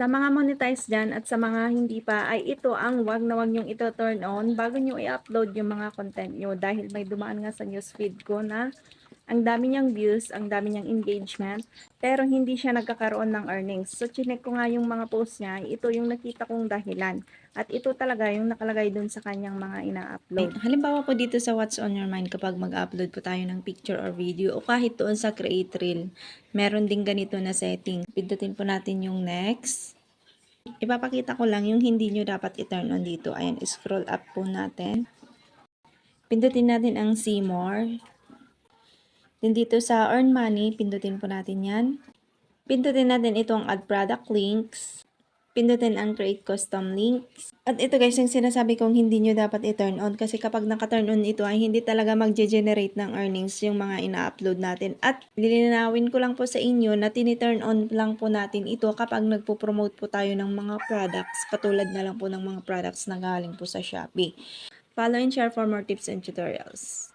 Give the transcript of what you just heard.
Sa mga monetize dyan at sa mga hindi pa ay ito ang wag na wag nyong ito turn on bago nyo i-upload yung mga content nyo dahil may dumaan nga sa newsfeed ko na ang dami niyang views, ang dami niyang engagement, pero hindi siya nagkakaroon ng earnings. So, chinek ko nga yung mga post niya, ito yung nakita kong dahilan. At ito talaga yung nakalagay dun sa kanyang mga ina-upload. Halimbawa po dito sa What's on Your Mind kapag mag-upload po tayo ng picture or video o kahit doon sa Create Reel, meron din ganito na setting. Pindutin po natin yung next. Ipapakita ko lang yung hindi nyo dapat i-turn on dito. Ayan, scroll up po natin. Pindutin natin ang See More. Then dito sa Earn Money, pindutin po natin yan. Pindutin natin itong Add Product Links. Pindutin ang Create Custom Links. At ito guys, yung sinasabi kong hindi nyo dapat i-turn on kasi kapag naka-turn on ito ay hindi talaga mag-generate ng earnings yung mga ina-upload natin. At lilinawin ko lang po sa inyo na tini-turn on lang po natin ito kapag nagpo-promote po tayo ng mga products. Katulad na lang po ng mga products na galing po sa Shopee. Follow and share for more tips and tutorials.